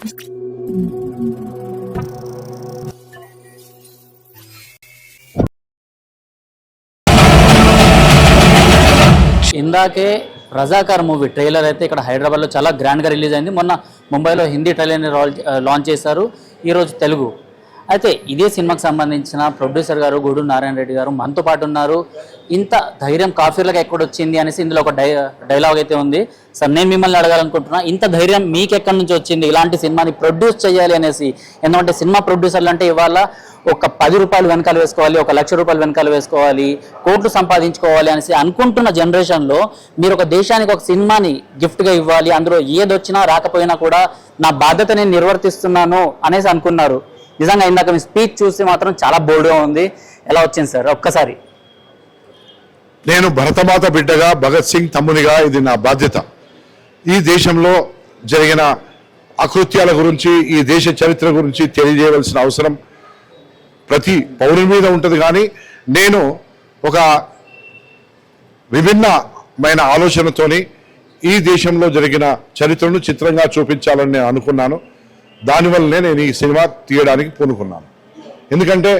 ఇందాకే Razakar movie trailer అయితే ఇక్కడ హైదరాబాద్లో చాలా గ్రాండ్గా రిలీజ్ అయింది. మొన్న ముంబైలో హిందీ ట్రైలర్ని లాంచ్ చేశారు. ఈరోజు తెలుగు. అయితే ఇదే సినిమాకి సంబంధించిన ప్రొడ్యూసర్ గారు గూడు నారాయణ రెడ్డి గారు మనతో పాటు ఉన్నారు. ఇంత ధైర్యం కాఫీర్లకు ఎక్కడ వచ్చింది అనేసి ఇందులో ఒక డై డైలాగ్ అయితే ఉంది. సార్ నేను మిమ్మల్ని అడగాలనుకుంటున్నా ఇంత ధైర్యం మీకు ఎక్కడి నుంచి వచ్చింది? ఇలాంటి సినిమాని ప్రొడ్యూస్ చేయాలి అనేసి ఎందుకంటే సినిమా ప్రొడ్యూసర్లు అంటే ఇవాళ ఒక పది రూపాయలు వెనకాల వేసుకోవాలి ఒక లక్ష రూపాయలు వెనకాల వేసుకోవాలి కోట్లు సంపాదించుకోవాలి అనేసి అనుకుంటున్న జనరేషన్లో మీరు ఒక దేశానికి ఒక సినిమాని గిఫ్ట్గా ఇవ్వాలి అందులో ఏదొచ్చినా రాకపోయినా కూడా నా బాధ్యత నేను నిర్వర్తిస్తున్నాను అనేసి అనుకున్నారు. నిజంగా ఇందాక మీ స్పీచ్ చూస్తే మాత్రం చాలా బోల్డ్గా ఉంది. ఎలా వచ్చింది సార్? ఒక్కసారి. నేను భరతమాత బిడ్డగా భగత్ సింగ్ తమ్మునిగా ఇది నా బాధ్యత. ఈ దేశంలో జరిగిన అకృత్యాల గురించి ఈ దేశ చరిత్ర గురించి తెలియజేయవలసిన అవసరం ప్రతి పౌరుని మీద ఉంటుంది కానీ నేను ఒక విభిన్నమైన ఆలోచనతోని ఈ దేశంలో జరిగిన చరిత్రను చిత్రంగా చూపించాలని నేను అనుకున్నాను. దానివల్లనే నేను ఈ సినిమా తీయడానికి పూనుకున్నాను. ఎందుకంటే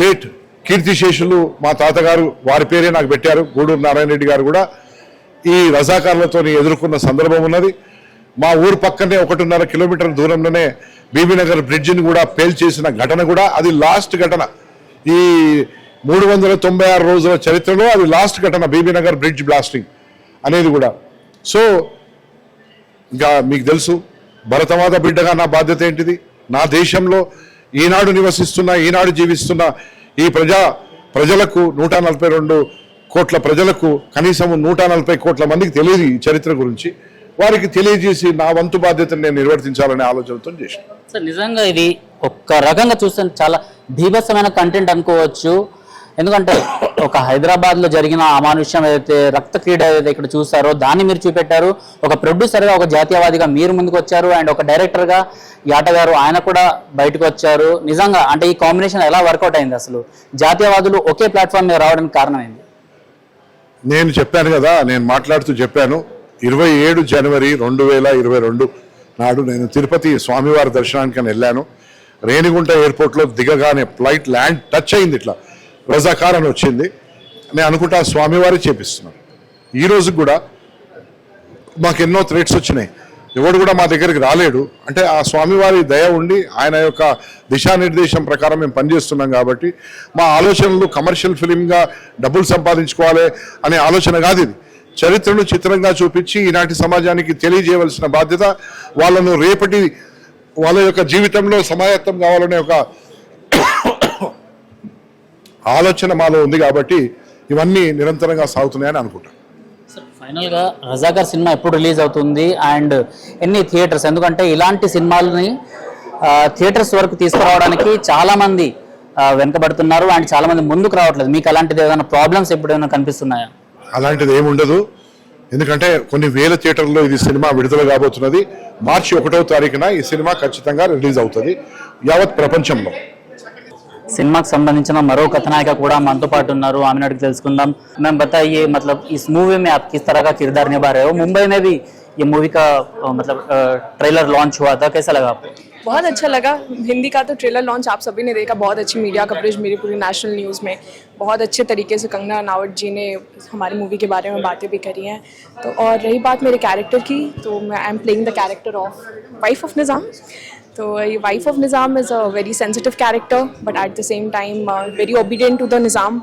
లేట్ కీర్తిశేషులు మా తాతగారు వారి పేరే నాకు పెట్టారు. గూడూరు నారాయణ రెడ్డి గారు కూడా ఈ రజాకారులతో ఎదుర్కొన్న సందర్భం ఉన్నది. మా ఊరు పక్కనే ఒకటిన్నర కిలోమీటర్ దూరంలోనే బీబీనగర్ బ్రిడ్జిని కూడా పేల్చేసిన ఘటన కూడా అది లాస్ట్ ఘటన. ఈ మూడు వందల తొంభై ఆరు రోజుల చరిత్రలో అది లాస్ట్ ఘటన బీబీనగర్ బ్రిడ్జ్ బ్లాస్టింగ్ అనేది కూడా. సో ఇంకా మీకు తెలుసు భరతమాత బిడ్డగా నా బాధ్యత ఏంటిది? నా దేశంలో ఈనాడు నివసిస్తున్న ఈనాడు జీవిస్తున్న ఈ ప్రజా ప్రజలకు నూట నలభై రెండు కోట్ల ప్రజలకు కనీసం నూట నలభై కోట్ల మందికి తెలియదు ఈ చరిత్ర గురించి. వారికి తెలియజేసి నా వంతు బాధ్యతను నేను నిర్వర్తించాలనే ఆలోచనతో చేశాను సార్ నిజంగా ఇది ఒక్క రకంగా చూస్తే చాలా భీభత్సమైన కంటెంట్ అనుకోవచ్చు. ఎందుకంటే ఒక హైదరాబాద్లో జరిగిన అమానుష్యం ఏదైతే రక్త క్రీడ ఏదైతే ఇక్కడ చూసారో దాన్ని మీరు చూపెట్టారు. ఒక ప్రొడ్యూసర్గా ఒక జాతీయవాదిగా మీరు ముందుకు వచ్చారు. అండ్ ఒక డైరెక్టర్గా యాటగారు ఆయన కూడా బయటకు వచ్చారు. నిజంగా అంటే ఈ కాంబినేషన్ ఎలా వర్కౌట్ అయింది అసలు? జాతీయవాదులు ఒకే ప్లాట్ఫామ్ మీద రావడానికి కారణం నేను చెప్పాను కదా నేను మాట్లాడుతూ చెప్పాను. ఇరవై ఏడు జనవరి రెండు వేల ఇరవై రెండు నాడు నేను తిరుపతి స్వామివారి దర్శనానికి వెళ్ళాను. రేణిగుంట ఎయిర్పోర్ట్లో దిగగానే ఫ్లైట్ ల్యాండ్ టచ్ అయింది ఇట్లా. రజాకార్ వచ్చింది. నేను అనుకుంటా స్వామివారి చేపిస్తున్నాను ఈరోజు కూడా మాకు ఎన్నో థ్రెట్స్ వచ్చినాయి. ఎవడు కూడా మా దగ్గరికి రాలేడు. అంటే ఆ స్వామివారి దయ ఉండి ఆయన యొక్క దిశానిర్దేశం ప్రకారం మేము పనిచేస్తున్నాం కాబట్టి మా ఆలోచనలు కమర్షియల్ ఫిలింగా డబ్బులు సంపాదించుకోవాలి అనే ఆలోచన కాదు ఇది. చరిత్రను చిత్రంగా చూపించి ఈనాటి సమాజానికి తెలియజేయవలసిన బాధ్యత వాళ్ళను రేపటి వాళ్ళ యొక్క జీవితంలో సమాయత్తం కావాలనే ఒక ఆలోచన మాలో ఉంది కాబట్టి ఇవన్నీ నిరంతరంగా సాగుతున్నాయని అనుకుంటాను ఫైనల్గా రజాకర్ సినిమా ఎప్పుడు రిలీజ్ అవుతుంది అండ్ ఎన్ని థియేటర్స్? ఎందుకంటే ఇలాంటి సినిమాలని థియేటర్స్ వరకు తీసుకురావడానికి చాలా మంది ఆ, వెనకబడుతున్నారు అండ్ చాలా మంది ముందుకు రావట్లేదు. మీకు అలాంటిది ఏదైనా ప్రాబ్లమ్స్ ఎప్పుడైనా కనిపిస్తున్నాయా? అలాంటిది ఏమి ఉండదు. ఎందుకంటే కొన్ని వేల థియేటర్లో ఇది సినిమా విడుదల కాబోతున్నది. మార్చి ఒకటో తారీఖున ఈ సినిమా ఖచ్చితంగా రిలీజ్ అవుతుంది. యావత్ ప్రపంచంలో. సినిమాకి సంబంధించిన మరో కథనాయిక కూడా మనతో పాటు ఉన్నారు ఆమె అడిగి తెలుసుకుందాం मैम बताइए मतलब इस मूवी में आप किस तरह का किरदार निभा रहे हो मुंबई में भी ये मूवी का अ, मतलब ट्रेलर लॉन्च हुआ था कैसा लगा आपको बहुत अच्छा लगा हिंदी का तो ट्रेलर लॉन्च आप सभी ने देखा बहुत अच्छी मीडिया कवरेज मेरी पूरी नेशनल न्यूज़ में बहुत अच्छे तरीके से कंगना नावट जी ने हमारी मूवी के बारे में बातें भी करी हैं तो और रही बात मेरे कैरेक्टर की तो मैं I am playing the character of wife of Nizam तो ये wife of Nizam is a very sensitive character but at the same time very obedient to the Nizam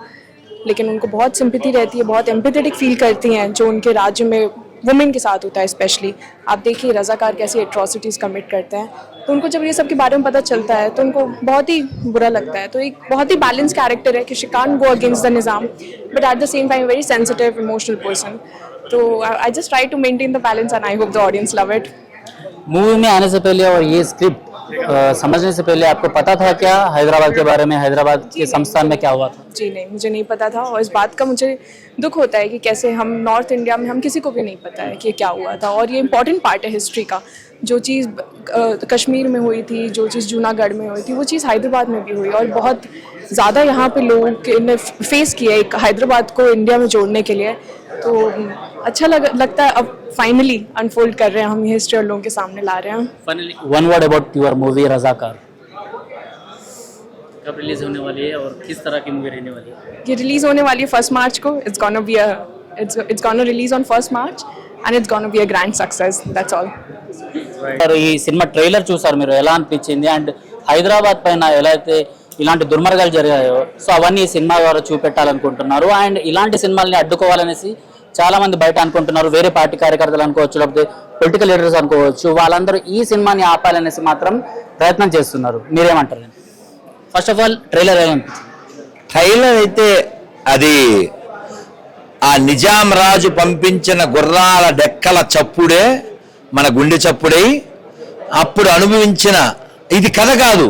लेकिन उनको बहुत सिंपैथी रहती है, बहुत एम्पथेटिक फील करती हैं जो उनके राज्य में वुमेन के साथ होता है स्पेशली आप देखिए रजाकार कैसी एट्रॉसिटीज़ कमिट करते हैं। तो उनको जब ये सब के बारे में पता चलता है तो उनको बहुत ही बुरा लगता है। तो एक बहुत ही बैलेंस कैरेक्टर है कि she can go against the Nizam but at the same time very sensitive emotional person तो I just try to maintain the balance and I hope the audience love it movie में आने से पहले और ये script समझने से पहले आपको पता था क्या हैदराबाद के बारे में हैदराबाद के संस्थान में क्या हुआ था? जी नहीं मुझे नहीं पता था और इस बात का मुझे दुख होता है कि कैसे हम नॉर्थ इंडिया में हम किसी को भी नहीं पता है कि ये क्या हुआ था। और ये इंपॉर्टेंट पार्ट है हिस्ट्री का। जो चीज़ कश्मीर में हुई थी जो चीज़ जूनागढ़ में हुई थी वो चीज़ हैदराबाद में भी हुई और बहुत ज़्यादा यहाँ पे लोगों के ने फेस किया एक हैदराबाद को इंडिया में जोड़ने के लिए। तो अच्छा लग, लगता है अब फाइनली अनफोल्ड कर रहे हैं हम ये हिस्ट्री और लोगों के सामने ला रहे हैं finally one word about your movie Razakar कब रिलीज होने वाली है और किस तरह की मूवी रहने वाली है ये रिलीज होने वाली है फर्स्ट मार्च को it's gonna be it's it's gonna release on first March and it's gonna be a grand success that's all sir ఈ సినిమా ట్రైలర్ చూసారు మీరు ఎలా అనిపించింది అండ్ హైదరాబాద్ పైన ఎలా అయితే ఇలాంటి దుర్మార్గాలు జరిగాయో సో అవన్నీ ఈ సినిమా ద్వారా చూపెట్టాలనుకుంటున్నారు అండ్ ఇలాంటి సినిమాల్ని అడ్డుకోవాలనేసి చాలా మంది బయట అనుకుంటున్నారు వేరే పార్టీ కార్యకర్తలు అనుకోవచ్చు లేకపోతే పొలిటికల్ లీడర్స్ అనుకోవచ్చు వాళ్ళందరూ ఈ సినిమాని ఆపాలనేసి మాత్రం ప్రయత్నం చేస్తున్నారు. మీరేమంటారు? ఫస్ట్ ఆఫ్ ఆల్ ట్రైలర్ ఎలా ట్రైలర్ అయితే అది ఆ నిజాం రాజు పంపించిన గుర్రాల డెక్కల చప్పుడే మన గుండె చప్పుడై అప్పుడు అనుభవించిన ఇది కథ కాదు.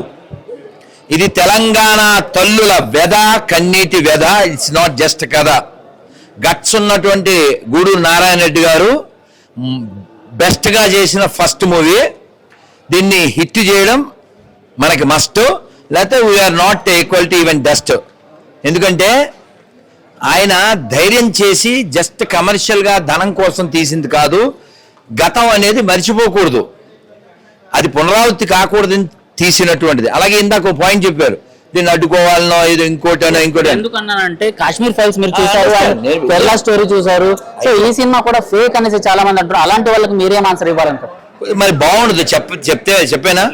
ఇది తెలంగాణ తల్లుల వ్యధ కన్నీటి వ్యధ ఇట్స్ నాట్ జస్ట్ కథ. గట్స్ ఉన్నటువంటి గూడు నారాయణ రెడ్డి గారు బెస్ట్గా చేసిన ఫస్ట్ మూవీ దీన్ని హిట్ చేయడం మనకి మస్ట్ లేకపోతే we are not equal to even dust ఎందుకంటే ఆయన ధైర్యం చేసి జస్ట్ కమర్షియల్గా ధనం కోసం తీసింది కాదు. గతం అనేది మర్చిపోకూడదు. అది పునరావృత్తి కాకూడదని తీసినటువంటిది. అలాగే ఇందాక ఒక పాయింట్ చెప్పారు. దీన్ని అడ్డుకోవాలనో ఇది ఇంకోటనో ఇంకోటనో. ఎందుకన్నానంటే కాశ్మీర్ ఫైల్స్ మీరు చూసారు కేరళ స్టోరీ చూసారు సో ఈ సినిమా కూడా ఫేక్ అనేసి చాలా మంది అంటారు అలాంటి వాళ్ళకి మీరేం ఆన్సర్ ఇవ్వాలంటారు? మరి బాగుండదు చెప్ చెప్తే చెప్పేనా?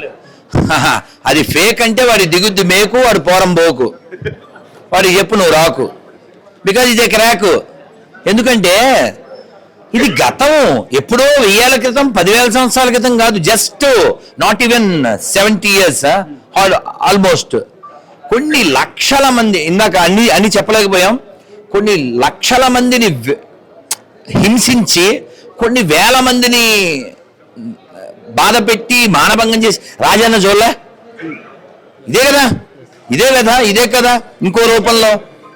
అది ఫేక్ అంటే వాడి దిగుద్ది మేకు వాడు పోరం పోకు. వాడికి చెప్పు నువ్వు రాకు. బికాజ్ ఇది క్రాక్ ఎందుకంటే ఇది గతం. ఎప్పుడో వెయ్యేళ్ళ క్రితం పదివేల సంవత్సరాల క్రితం కాదు just not even seventy years almost కొన్ని లక్షల మంది ఇందాక అన్ని అన్ని చెప్పలేకపోయాం. కొన్ని లక్షల మందిని హింసించి కొన్ని వేల మందిని బాధ పెట్టి మానభంగం చేసి రాజన్న జోళ్ళ ఇదే కదా? ఇదే కదా? ఇదే కదా? ఇంకో రూపంలో.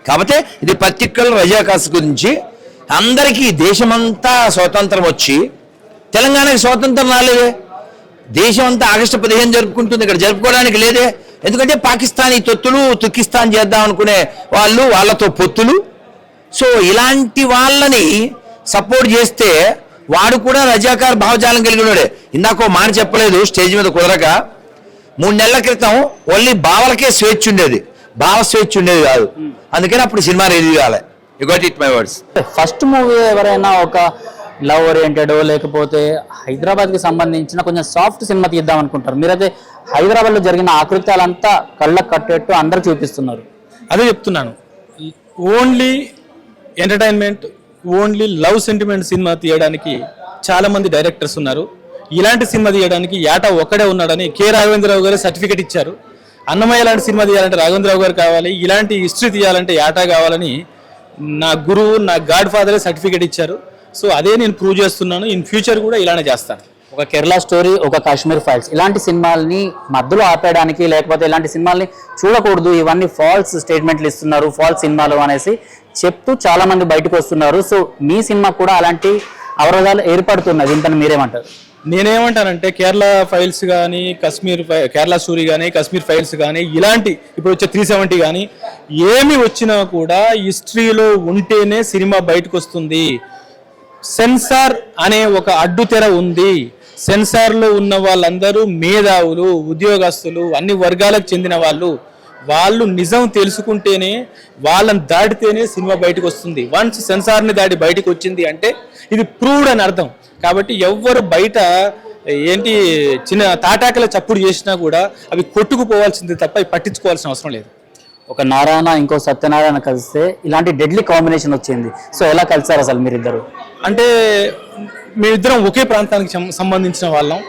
కాకపోతే ఇది పర్టికులర్ రజాకాస్ గురించి అందరికీ దేశమంతా స్వాతంత్రం వచ్చి తెలంగాణకి స్వాతంత్రం రాలేదే. దేశం అంతా ఆగస్టు పదిహేను జరుపుకుంటుంది. ఇక్కడ జరుపుకోవడానికి లేదే. ఎందుకంటే పాకిస్తానీ తొత్తులు తుర్కిస్తాన్ చేద్దాం అనుకునే వాళ్ళు వాళ్ళతో పొత్తులు. సో ఇలాంటి వాళ్ళని సపోర్ట్ చేస్తే వాడు కూడా రజాకార్ భావజాలం కలిగినోడే ఇందాక ఓ మాట చెప్పలేదు స్టేజ్ మీద కుదరక. మూడు నెలల క్రితం ఓన్లీ బావలకే స్వేచ్ఛ ఉండేది. భావ స్వేచ్ఛ ఉండేది కాదు. అందుకని అప్పుడు సినిమా రిలీజ్ కాలే. You got it my words first movie ఎవరైనా ఒక లవ్ ఓరియంటెడ్ లేకపోతే హైదరాబాద్కి సంబంధించిన కొంచెం సాఫ్ట్ సినిమా తీద్దాం అనుకుంటారు. మీరైతే హైదరాబాద్లో జరిగిన ఆకృత్యాలంతా కళ్ళకు కట్టేట్టు అందరు చూపిస్తున్నారు. అదే చెప్తున్నాను. Only entertainment only love sentiment cinema తీయడానికి చాలామంది డైరెక్టర్స్ ఉన్నారు. ఇలాంటి సినిమా తీయడానికి యాట ఒక్కడే ఉన్నాడని కె రాఘవేంద్రరావు గారు సర్టిఫికేట్ ఇచ్చారు. అన్నమయ్య లాంటి సినిమా తీయాలంటే రాఘవేంద్రరావు గారు కావాలి ఇలాంటి హిస్టరీ తీయాలంటే యాటా కావాలని నా గురువు నా గాడ్ ఫాదరే సర్టిఫికెట్ ఇచ్చారు. సో అదే నేను ప్రూవ్ చేస్తున్నాను. ఇన్ ఫ్యూచర్ కూడా ఇలానే చేస్తాను. ఒక కేరళ స్టోరీ ఒక కాశ్మీర్ ఫైల్స్. ఇలాంటి సినిమాల్ని మధ్యలో ఆపేయడానికి లేకపోతే ఇలాంటి సినిమాల్ని చూడకూడదు. ఇవన్నీ ఫాల్స్ స్టేట్మెంట్లు ఇస్తున్నారు ఫాల్స్ సినిమాలు అనేసి చెప్తూ చాలా మంది బయటకు వస్తున్నారు. సో మీ సినిమా కూడా అలాంటి అవరోధాలు ఏర్పడుతున్నది. దీంతో మీరేమంటారు? నేనేమంటానంటే కేరళ ఫైల్స్ కానీ కశ్మీర్ ఫై- కేరళ స్టోరీ కానీ కశ్మీర్ ఫైల్స్ కానీ ఇలాంటి ఇప్పుడు వచ్చే త్రీ సెవెంటీ కానీ ఏమి వచ్చినా కూడా హిస్టరీలో ఉంటేనే సినిమా బయటకు వస్తుంది. సెన్సార్ అనే ఒక అడ్డుతెర ఉంది. సెన్సార్లో ఉన్న వాళ్ళందరూ మేధావులు ఉద్యోగస్తులు అన్ని వర్గాలకు చెందిన వాళ్ళు. వాళ్ళు నిజం తెలుసుకుంటేనే వాళ్ళని దాటితేనే సినిమా బయటకు వస్తుంది. వన్స్ సెన్సార్ని దాటి బయటకు వచ్చింది అంటే ఇది ప్రూవ్డ్ అని అర్థం. కాబట్టి ఎవ్వరు బయట ఏంటి చిన్న తాటాకల చప్పుడు చేసినా కూడా అవి కొట్టుకుపోవాల్సింది తప్ప అవి పట్టించుకోవాల్సిన అవసరం లేదు. ఒక నారాయణ ఇంకో సత్యనారాయణ కలిస్తే ఇలాంటి డెడ్లీ కాంబినేషన్ వచ్చింది. సో ఎలా కలిసారు అసలు మీరిద్దరు? అంటే మేమిద్దరం ఒకే ప్రాంతానికి సం- సంబంధించిన వాళ్ళం.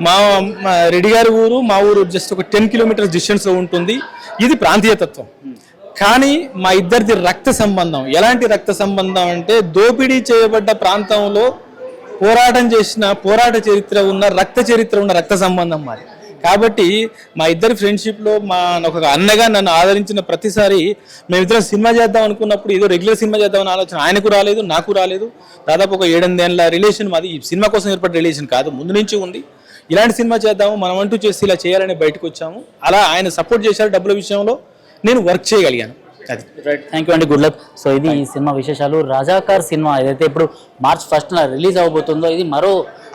మా మా రెడ్డి గారి ఊరు మా ఊరు జస్ట్ ఒక టెన్ కిలోమీటర్స్ డిస్టెన్స్లో ఉంటుంది. ఇది ప్రాంతీయతత్వం కానీ మా ఇద్దరిది రక్త సంబంధం. ఎలాంటి రక్త సంబంధం అంటే దోపిడీ చేయబడ్డ ప్రాంతంలో పోరాటం చేసిన పోరాట చరిత్ర ఉన్న రక్త చరిత్ర ఉన్న రక్త సంబంధం మాది. కాబట్టి మా ఇద్దరి ఫ్రెండ్షిప్లో మా ఒక అన్నగా నన్ను ఆదరించిన ప్రతిసారి మేమిద్దరం సినిమా చేద్దాం అనుకున్నప్పుడు ఏదో రెగ్యులర్ సినిమా చేద్దామని ఆలోచన. ఆయనకు రాలేదు నాకు రాలేదు. దాదాపు ఒక ఏడెనిమిదేళ్ళ రిలేషన్ మాది. ఈ సినిమా కోసం ఏర్పడిన రిలేషన్ కాదు. ముందు నుంచి ఉంది. ఇలాంటి సినిమా చేద్దాము మనం అంటూ చేసి ఇలా చేయాలని బయటకు వచ్చాము. అలా ఆయన సపోర్ట్ చేశారు డబ్బుల విషయంలో. నేను వర్క్ చేయగలిగాను. అది. రైట్ థ్యాంక్ యూ అండి గుడ్ లక్ సో ఇది ఈ సినిమా విశేషాలు. రాజాకార్ సినిమా ఏదైతే ఇప్పుడు మార్చ్ ఫస్ట్ రిలీజ్ అవబోతుందో ఇది మరో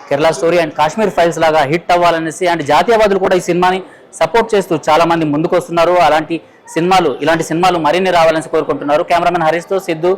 Kerala story and Kashmir files లాగా హిట్ అవ్వాలనేసి అండ్ జాతీయవాదులు కూడా ఈ సినిమాని సపోర్ట్ చేస్తూ చాలా మంది ముందుకు వస్తున్నారు అలాంటి సినిమాలు ఇలాంటి సినిమాలు మరిన్ని రావాలని కోరుకుంటున్నారు. కెమెరామెన్ హరీష్తో సిద్ధు.